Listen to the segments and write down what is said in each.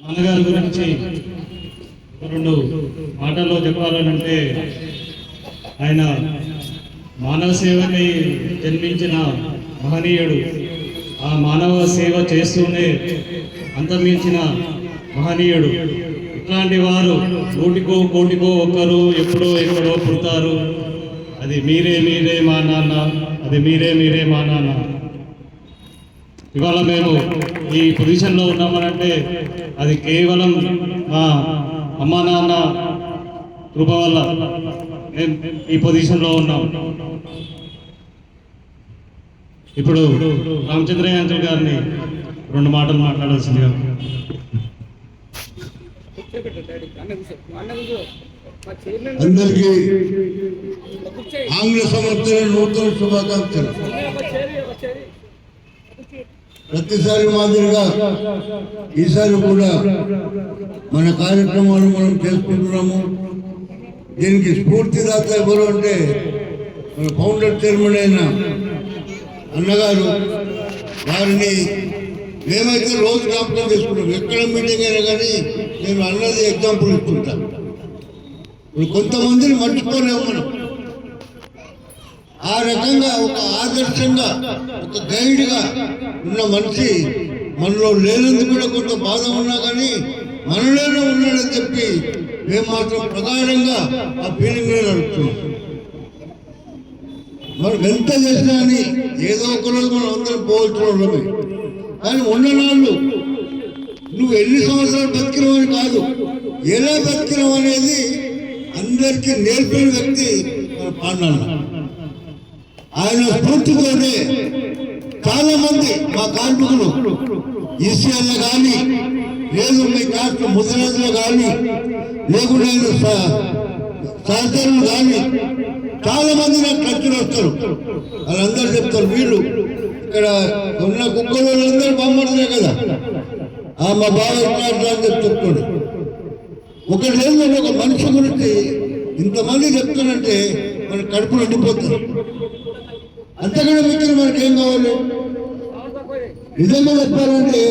నాన్నగారి గురించి రెండు మాటల్లో చెప్పాలనంటే ఆయన మానవ సేవని జన్మించిన మహనీయుడు. ఆ మానవ సేవ చేస్తూనే అంతమించిన మహనీయుడు. ఇట్లాంటి వారు కోటికో కోటికో ఒక్కరు ఎప్పుడో ఎక్కడో పుడతారు. అది మీరే మీరే మా నాన్న అది మీరే మీరే మా నాన్న. ఇవాళ మేము ఈ పొజిషన్లో ఉన్నామనంటే అది కేవలం మా అమ్మా నాన్న కృప వల్ల మేము ఈ పొజిషన్లో ఉన్నాం. ఇప్పుడు రామచంద్రయ్య అంకుల్ గారిని రెండు మాటలు మాట్లాడాల్సిందిగా. అందరికీ ఆంగ్ల సంవత్సర నూతన శుభాకాంక్షలు. ప్రతిసారి మాదిరిగా ఈసారి కూడా మన కార్యక్రమాలు మనం చేసుకుంటున్నాము దీనికి స్ఫూర్తిదాత ఎవరు అంటే మన ఫౌండర్ చైర్మన్ అయిన అన్నగారు. వారిని మేమైతే రోజు జ్ఞాపకం చేసుకుంటాం. ఎక్కడ మీటింగ్ అయినా కానీ నేను అన్నది ఎగ్జాంపుల్ ఇస్తుంటాను ఇప్పుడు కొంతమందిని మర్చిపోలేము మనం. ఆ రకంగా ఒక ఆదర్శంగా ఒక గైడ్గా ఉన్న మనిషి మనలో లేనందుకు కూడా కొంత బాధ ఉన్నా కానీ మనలోనే ఉన్నాడని చెప్పి మేము మాత్రం ప్రగాఢంగా ఆ ఫీలింగ్ నడుపుతున్నాం. మనం ఎంత చేసినా అని ఏదో ఒక రోజు మనం అందరం పోవచ్చిన వాళ్ళమే. కానీ ఉన్న నాళ్ళు నువ్వు ఎన్ని సంవత్సరాలు బతికినవని కాదు ఎలా బతికినావు అనేది అందరికీ నేర్పిన వ్యక్తి మన పాండన్న ఆయన స్ఫూర్తితోనే చాలా మంది మా కార్మికులు ఈసీఎల్లో కానీ లేదు మీ కాస్ట్ ముద్రలో కానీ లేకుండా సహచరులు కానీ చాలా మంది నాకు ఖర్చులు వస్తారు. వాళ్ళందరూ చెప్తారు వీళ్ళు ఇక్కడ ఉన్న కుక్కలు వాళ్ళందరూ బొమ్మడులే కదా. ఆ మా బావ ఇట్లా అని ఒకటి లేదు ఒక మనిషి గురించి ఇంతమంది చెప్తానంటే మన కడుపు నిండిపోతుంది. అంతకన్నా మించిన మనకేం కావాలి నిజంగా చెప్పాలంటే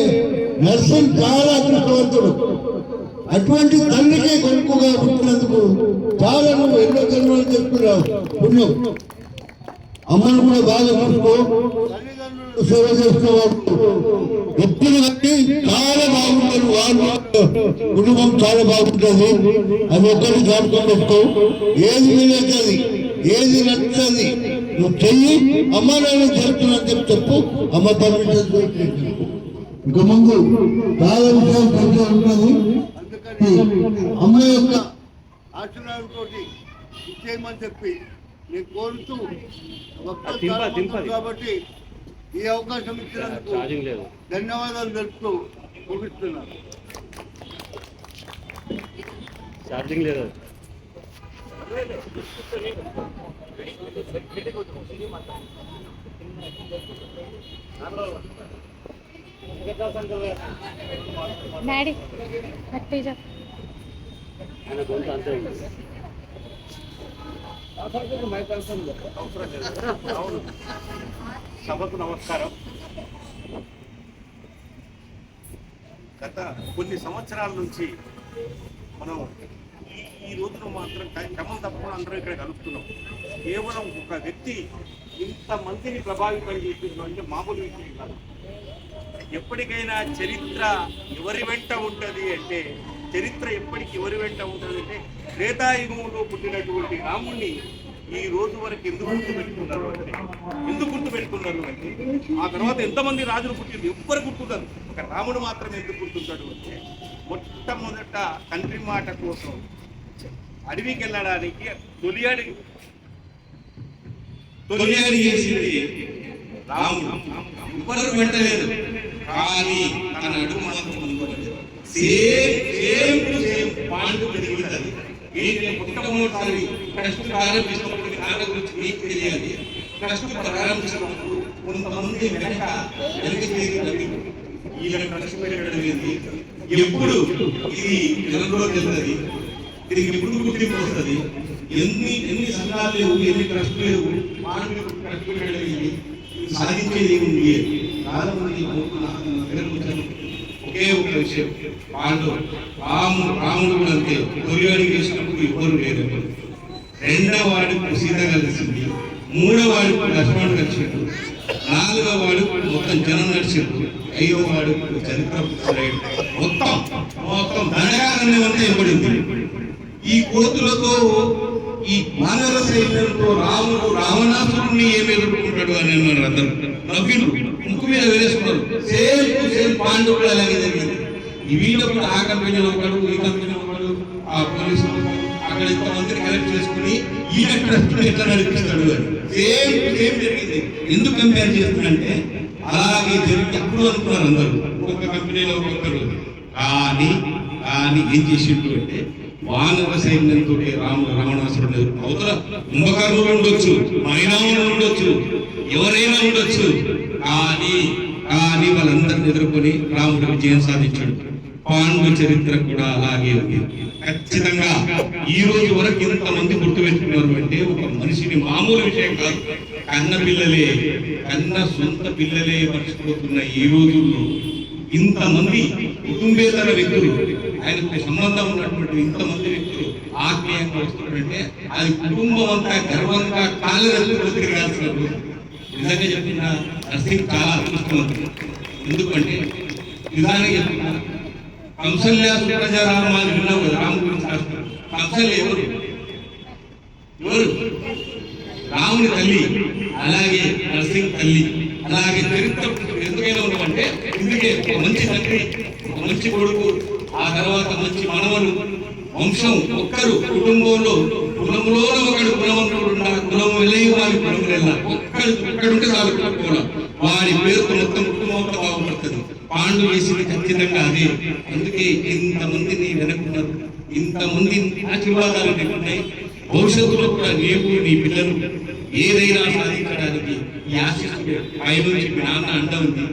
నర్సింగ్ చాలా అదృష్టవంతుడు. అటువంటి తండ్రికే కొనుక్కుగా పుట్టినందుకు చాలా నువ్వు ఎన్నో జన్మలు చెప్తున్నావు పుణ్యం. అమ్మను కూడా బాగా చూసుకో. సేవ చేస్తున్నవాడు ఎప్పుడు చాలా బాగుంటారు. వాళ్ళు కుటుంబం చాలా బాగుంటుంది. అది ఒక్కటి జ్ఞాపకం పెట్టుకో. ఏది వీలవుతుంది ఏది నచ్చుతుంది నువ్వు చెయ్యి అమ్మ నాన్న చెప్తున్నా చెప్పి చెప్పు అమ్మ పర్మిషన్ ఇక ముందు చాలా విషయాలు తెలిసే ఉంటుంది అందుకని అమ్మ యొక్క ఆశీర్వాదంతో ఇచ్చేయమని చెప్పి నేను కోరుతూ కాబట్టి ఈ అవకాశం ఇచ్చినందుకు ధన్యవాదాలు తెలుపుతూ ముగిస్తున్నాను. ఛార్జింగ్ లేదు. డాడీ కట్టి సభకు నమస్కారం. గత కొన్ని సంవత్సరాల నుంచి మనం ఈ- రోజున మాత్రం క్రమం తప్పకుండా అందరం ఇక్కడ కలుపుతున్నాం. కేవలం ఒక వ్యక్తి ఇంతమందిని ప్రభావితం చేస్తున్నాం అంటే మామూలు వ్యక్తి కాదు. ఎప్పటికైనా చరిత్ర ఎవరి వెంట ఉంటుంది అంటే చరిత్ర ఎప్పటికి ఎవరి వెంట ఉంటుంది అంటే త్రేతాయుగంలో పుట్టినటువంటి రాముణ్ణి ఈ రోజు వరకు ఎందుకు గుర్తు పెట్టుకున్నారు అంటే ఎందుకు గుర్తు పెట్టుకున్నారు అంటే ఆ తర్వాత ఎంతమంది రాజులు పుట్టింది ఎవ్వరు గుర్తుంటారు ఒక రాముడు మాత్రమే ఎందుకు గుర్తుంటాడు అంటే మొట్టమొదట తండ్రి మాట కోసం అడవికి వెళ్ళడానికి తొలి అడిగి తొలి అడిగి చేసింది రాముడు ఎవరు వెంటలేదు కానీ తన అడుగు మాత్రం ముందుపడలేదు సేమ్ సేమ్ టు సేమ్ పాండు పెరుగుతుంది ఏంటి మొట్టమొదటిసారి ట్రస్ట్ ప్రారంభించినప్పుడు దాని గురించి మీకు తెలియాలి. ట్రస్ట్ ప్రారంభించినప్పుడు కొంతమంది వెనక వెనక చేరి ఈయన ట్రస్ట్ పెట్టడం ఏంటి ఎప్పుడు ఇది జనంలో చెందది దీనికి ఎప్పుడు గుర్తింపు వస్తుంది ఎన్ని ఎన్ని సంఘాలు లేవు ఎన్ని ట్రస్ట్ లేవు మానవులకు ట్రస్ట్ పెట్టడం సాధించేది ఏముంది చాలా మంది ఒకే ఒక విషయం వాళ్ళు రాము రాముడు కూడా అంతే. తొలి చేసినప్పుడు వేసినప్పుడు ఎవరు లేరు. రెండవ వాడు సీత కలిసింది. మూడవ వాడు లక్ష్మణుడు కలిసిండు. నాలుగవ వాడు మొత్తం జనం నడిచిండు. ఐదవ వాడు చరిత్ర పుస్తకాలు మొత్తం మొత్తం దండగానే అంతా ఇవ్వబడింది ఈ కోతులతో ఈ మానవ సైన్యంతో రాముడు రావణాసురుడిని ఏమి ఎదుర్కొంటాడు అని అన్నారు అందరు నవ్విండ్రు. ముక్కు మీద వేసుకున్నారు సేమ్ టు సేమ్ పాండవులు అలాగే జరిగింది వీళ్ళప్పుడు ఆ కంపెనీలో ఒకడు ఈ కంపెనీ ఒకడు ఆ పోలీసులు అక్కడ ఇంతమందిని కలెక్ట్ చేసుకుని ఈయన ట్రస్ట్ ఎట్లా నడిపిస్తాడు అని. సేమ్ టు సేమ్ జరిగింది. ఎందుకు కంపేర్ చేస్తున్నానంటే అలాగే జరిగి అప్పుడు అనుకున్నారు అందరూ. ఒక్కొక్క కంపెనీలో ఒక్కొక్కరు. కానీ కానీ ఏం చేసిండు అంటే వానర సైన్యంతో రాముడు రావణాసురుడు అవతల కుంభకర్ణులు ఉండొచ్చు మైనాములు ఉండొచ్చు ఎవరైనా ఉండొచ్చు. కానీ కానీ వాళ్ళందరిని ఎదుర్కొని రాముడు విజయం సాధించాడు. పాండు చరిత్ర కూడా అలాగే ఉంది. ఖచ్చితంగా ఈ రోజు వరకు గుర్తు గుర్తుపెట్టుకున్నారు అంటే ఒక మనిషిని మామూలు విషయం కాదు. కన్న పిల్లలే కన్న సొంత పిల్లలే మర్చిపోతున్న ఈ రోజుల్లో ఇంతమంది కుటుంబేతర వ్యక్తులు ఆయనకు సంబంధం ఉన్నటువంటి ఇంతమంది వ్యక్తులు ఆత్మీయంగా వస్తున్నారంటే అది కుటుంబం అంతా గర్వంగా కాళ్ళకు తిరగాల్సిన నిజంగా చెప్పిన నర్సింగ్ చాలా అదృష్టవంతుడు ఎందుకంటే నిజానికి చెప్పిన కంసల్య సుప్రజారామాన్ని విన్నావు కదా రాము గురించి రాస్తారు కంసల్య ఎవరు? ఎవరు? రాముని తల్లి అలాగే నర్సింగ్ తల్లి. అలాగే చరిత్ర ఎందుకైనా ఉన్నామంటే ఇందుకే ఒక మంచి తండ్రి ఒక మంచి కొడుకు ఆ తర్వాత మంచి మనవలు వంశం ఒక్కరు కుటుంబంలో కులంలో ఒకడు కులవంతుడు ఉండాలి. కులం వెళ్ళి వారి కులం వెళ్ళ ఒక్కడు ఒక్కడుంటే చాలు కులం. వారి పేరుతో మొత్తం కుటుంబం అంతా బాగుపడుతుంది పాండు వేసింది ఖచ్చితంగా అదే. అందుకే ఇంతమందిని వెనుకున్నారు ఇంతమంది ఆశీర్వాదాలు నీకు భవిష్యత్తులో కూడా నీవు నీ పిల్లలు ఏదైనా సాధించడానికి ఈ ఆశిస్తుడు పై నుంచి మీ నాన్న అండ ఉంది.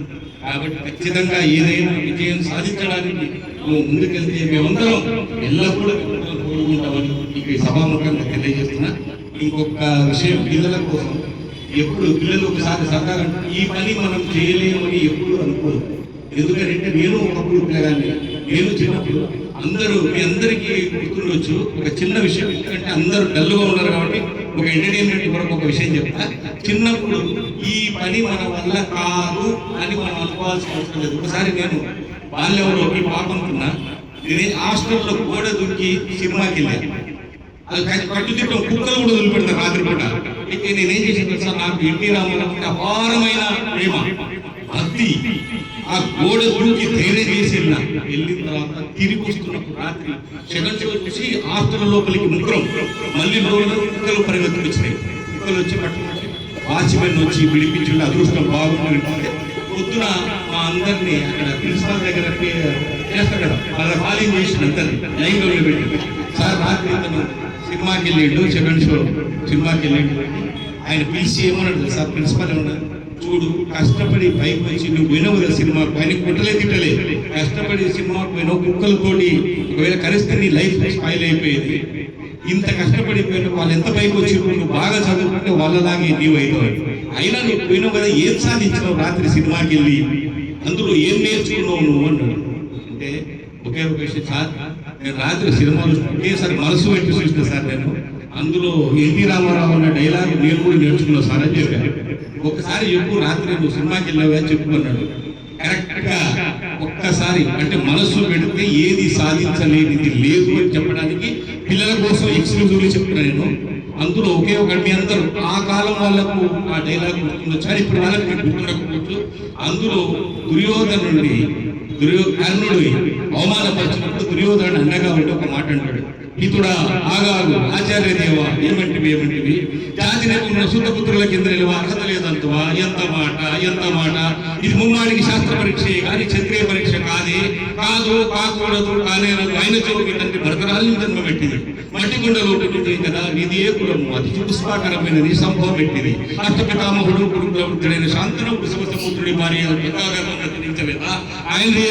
కాబట్టి ఖచ్చితంగా ఏదైనా విజయం సాధించడానికి నువ్వు ముందుకెళ్తే మేమందరం ఎల్లప్పుడూ మిమ్మల్ని కోరుకుంటామని మీకు ఈ సభాముఖంగా తెలియజేస్తున్నా. ఇంకొక విషయం పిల్లల కోసం. ఎప్పుడు పిల్లలు ఒకసారి సరదాగా ఈ పని మనం చేయలేమని ఎప్పుడు అనుకోరు. ఎందుకంటే నేను ఒకప్పుడు పిల్లగాన్ని నేను చిన్నప్పుడు అందరూ మీ అందరికీ గుర్తుండొచ్చు. ఒక చిన్న విషయం ఎందుకంటే అందరూ డల్గా ఉన్నారు కాబట్టి ఒక ఎంటర్టైన్మెంట్ కొరకు ఒక విషయం చెప్తా. చిన్నప్పుడు ఈ పని మన వల్ల కాదు అని మనం అనుకోవాల్సిన అవసరం లేదు. ఒకసారి నేను బాల్యంలో ఈ పాప అనుకున్నా. నేను హాస్టల్లో గోడ దుక్కి సినిమాకి వెళ్ళాను అది కట్టు- కట్టుదిట్టం కుక్కలు కూడా వదిలిపెడతారు రాత్రి పూట అయితే నేనేం చేసిన తెలుసా? నాకు ఎన్టీ రామారావు అపారమైన ప్రేమ. భక్తి. ఆ గోడ దూకి ధైర్యం చేసి వెళ్ళిన వెళ్ళిన తర్వాత తిరిగి వస్తున్నప్పుడు రాత్రి సెకండ్ షో చూసి హాస్టల్ లోపలికి ముగ్గురం. మళ్ళీ లోపల కుక్కలు పరిగెత్తులు వచ్చినాయి కుక్కలు వచ్చి పట్టుకుంటే వాచ్మెన్ వచ్చి విడిపించండి అదృష్టం బాగుంటుంది. పొద్దున మా అందరినీ అక్కడ ప్రిన్సిపాల్ దగ్గర పే- చేస్తారు కదా. వాళ్ళ కాలింగ్ చేసిన అందరినీ. లైన్లో పెట్టి సార్ రాత్రి ఇతను సినిమాకి వెళ్ళిండు సెకండ్ షో సినిమాకి వెళ్ళిండు. ఆయన పిలిచి ఏమన్నాడు సార్ ప్రిన్సిపల్ ఏమన్నారు చూడు కష్టపడి పైకి వచ్చి నువ్వు వినవు కదా సినిమాకు ఆయన కుట్టలే తిట్టలే. కష్టపడి సినిమాకు పోయినావు కుక్కలతోటి ఒకవేళ కలిస్తే నీ లైఫ్ స్పాయిల్ అయిపోయింది. ఇంత కష్టపడిపోయిన వాళ్ళు ఎంత పైకి వచ్చి నువ్వు బాగా చదువుకుంటే వాళ్ళలాగే నీవు అయిపోయి అయినా నువ్వు పోయినావు కదా ఏం సాధించినావు రాత్రి సినిమాకి వెళ్ళి? అందులో ఏం నేర్చుకున్నావు నువ్వు అన్నాడు. అంటే ఒకే ఒక విషయం సార్ నేను రాత్రి సినిమాలు ఒకేసారి మనసు పెట్టి చూసిన సార్ నేను. అందులో ఎన్టీ రామారావు అన్న డైలాగ్ నేను కూడా నేర్చుకున్నావు సార్ అని చెప్పాను ఒకసారి ఎప్పుడు రాత్రి నువ్వు సినిమాకి వెళ్ళావా చెప్పుకున్నాడు. కరెక్ట్గా ఒక్కసారి అంటే మనస్సు పెడితే ఏది సాధించలేనిది లేదు అని చెప్పడానికి పిల్లల కోసం ఎక్స్క్లూజివ్లీ చెప్తున్నా నేను. అందులో ఒకే ఒకటి మీ అందరూ. ఆ కాలం వాళ్ళకు ఆ డైలాగ్ గుర్తుండొచ్చు ఇప్పుడు వాళ్ళకి గుర్తుండకపోవచ్చు. అందులో దుర్యోధనుడిని దుర్యో కర్ణుడి అవమానపరిచినప్పుడు దుర్యోధనుడు అండగా ఉండి ఒక మాట అంటాడు. ఇతుడా ఆగాగు. ఆచార్య దేవ ఏమంటివి ఏమంటివి? జాతి నేర్చుకున్న సూతపుత్రుల కింద నిలువ అర్హత లేదంతవా ఎంత మాట ఎంత మాట? ఇది ముమ్మాడికి శాస్త్ర పరీక్ష కానీ క్షత్రియ పరీక్ష కాదే. కాదు కాకూడదు కానేరదు ఆయన చోకి తండ్రి భరతరాల్ని జన్మ పెట్టింది. మట్టి గుండెలో పుట్టింది కదా నీది ఏ కులము? అది చూపుస్పాకరమైనది సంభవం పెట్టింది. అష్టపితామహుడు కుటుంబ వృద్ధుడైన శాంతను కుసుమసముద్రుడి భార్య గంగాగర్భం ಕರ್ತವ್ಯ ಆಯನೇ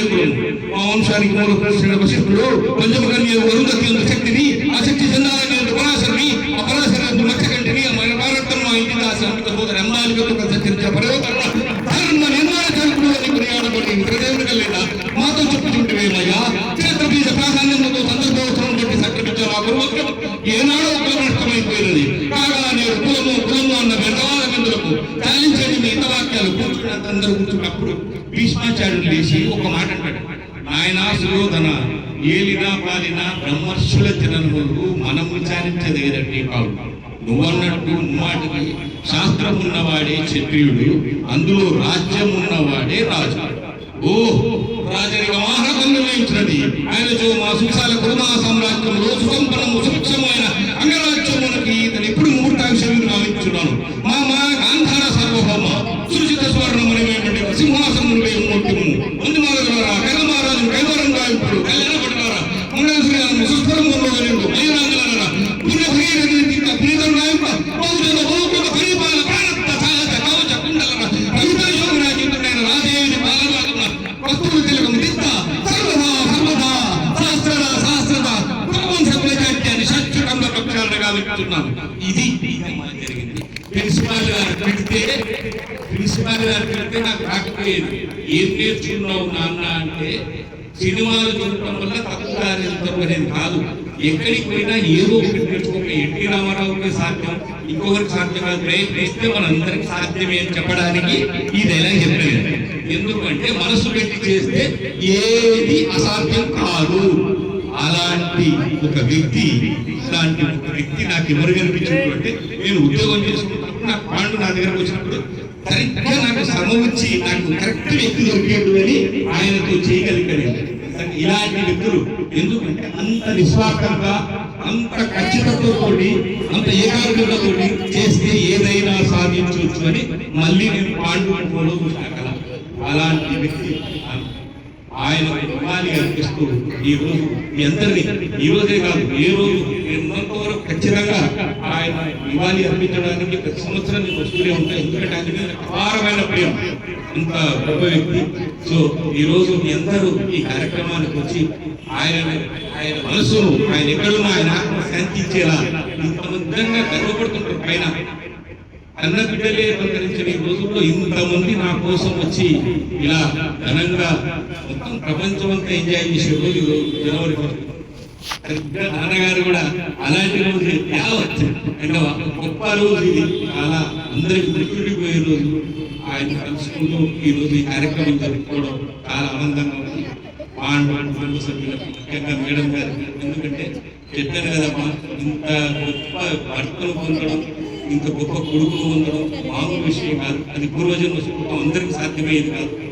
ಮಾಂಸಾನಿಗೆ ಮೂಲ ಸಿಲಬಸ್ಗಳು ಪಂಚಮಕ ನೀವು ವರುದ ಕೇಂದ್ರ ಶಕ್ತಿನಿ ಆ ಶಕ್ತಿ ಸಂಧಾನ ನೀವು ಗುಣಾಸರಿ ಅಪರಾಸರಿ ಎಂದು ಮಚ್ಚಕಂಟಿನಿ ಭಾರತನ್ನು ಇಂದಿನ ಸಂತ ಹೋದರೆ ಅಮ್ಮಾಲಿಗೆ ತಿರುಚ ಪರ್ಯವತರಣ ಧರ್ಮ ನಿರ್ಮಾಣ ಕಲ್ಪನೆಯಲ್ಲಿ ಪ್ರಯಾಣ ಮಾಡಿ ಹೃದಯವನ್ನು ಕಲ್ಲಿನ ಮಾತು ಚುಟ್ಟುಚುಂಟಿವೇಮಯ್ಯ ಕ್ಷೇತ್ರ ಬೀಜ ಪ್ರಾಧಾನ್ಯವನ್ನು సందర్భోత్సవం చెప్పి సంకటించే ఆ గురువుకు ఏనాడో ఉపయోగమైపోయినది కాగా నేను కులము కులము అన్న వ్యర్థవాద బిందులకు తాలించేది మిగతా వాక్యాలు కూర్చున్నప్పుడు భీష్మాచార్యుడు లేచి ఒక మాట అంటాడు. నాయన సుయోధన ఏలినా పాలిన బ్రహ్మర్షుల జనములు మనం విచారించదగినట్టు కావు నువ్వన్నట్టు ముమ్మాటికి శాస్త్రం ఉన్నవాడే క్షత్రియుడు అందులో రాజ్యం ఉన్నవాడే రాజు. ఓ రాజరిక మహారథం నిర్ణయించినది ఆయన ఆయనతో మా సుఖాలు చెప్పేది ఏం నేర్చుకున్నావు నాన్న అంటే సినిమాలు చూడటం వల్ల తప్పుదారి అనేది కాదు. ఎక్కడికి పోయినా ఏదో ఒకటి నేర్చుకోక ఎన్టీ రామారావుకి సాధ్యం ఇంకొకరికి సాధ్యం కాదు. ప్రయత్నిస్తే మనందరికి సాధ్యమే అని చెప్పడానికి ఇది ఎలా చెప్పలేదు. ఎందుకంటే మనసు పెట్టి చేస్తే ఏది అసాధ్యం కాదు. అలాంటి ఒక వ్యక్తి అలాంటి ఒక వ్యక్తి నాకు ఎవరు కనిపించినట్టు అంటే నేను ఉద్యోగం చేసుకున్నప్పుడు నాకు పాండు నా దగ్గరకు వచ్చినప్పుడు సరిగ్గా నాకు శ్రమ వచ్చి నాకు కరెక్ట్ వ్యక్తి దొరికేడు అని ఆయనతో చేయగలిగాను ఇలాంటి వ్యక్తులు ఎందుకంటే అంత నిస్వార్థంగా అంత ఖచ్చితత్వంతో అంత ఏకాగ్రతతో చేస్తే ఏదైనా సాధించవచ్చు అని మళ్ళీ నేను పాండు ఫోటో చూసిన కళ. అలాంటి వ్యక్తి. ఆయన ఇవ్వాలి అనిపిస్తూ ఈ రోజు మీ అందరినీ ఈ రోజే కాదు ఏ రోజు ఉన్నంత వరకు ఖచ్చితంగా ఆయన ఇవ్వాలి అర్పించడానికి ప్రతి సంవత్సరం నేను వస్తూనే ఉంటాయి. ఎందుకంటే ఆయన మీద అపారమైన ప్రేమ ఇంత గొప్ప వ్యక్తి. సో ఈ రోజు మీ అందరూ ఈ కార్యక్రమానికి వచ్చి ఆయన ఆయన మనసును ఆయన ఎక్కడున్నా ఆయన ఆత్మ శాంతించేలా ఇంత నిజంగా గర్వపడుతుంటారు. పైన అన్న బిడ్డలే పలకరించిన ఈ రోజుల్లో ఇంతమంది నా కోసం వచ్చి ఇలా ఘనంగా మొత్తం ప్రపంచం అంతా ఎంజాయ్ చేసే రోజు జనవరి నాన్నగారు కూడా అలాంటి రోజు యావత్ అంటే ఒక గొప్ప రోజు ఇది. చాలా అందరికి గుర్తుండిపోయే రోజు. ఆయన కలుసుకుంటూ ఈ రోజు ఈ కార్యక్రమం జరుపుకోవడం చాలా ఆనందంగా ఉంది. పాండు పాండు సభ్యులకు ముఖ్యంగా మేడం గారు. ఎందుకంటే చెప్పాను కదమ్మా ఇంత గొప్ప భర్తలు పొందడం ఇంత గొప్ప కొడుకులు ఉండడం మామూలు విషయం కాదు. అది పూర్వజన్మ సుకృతం. అందరికీ సాధ్యమయ్యేది కాదు.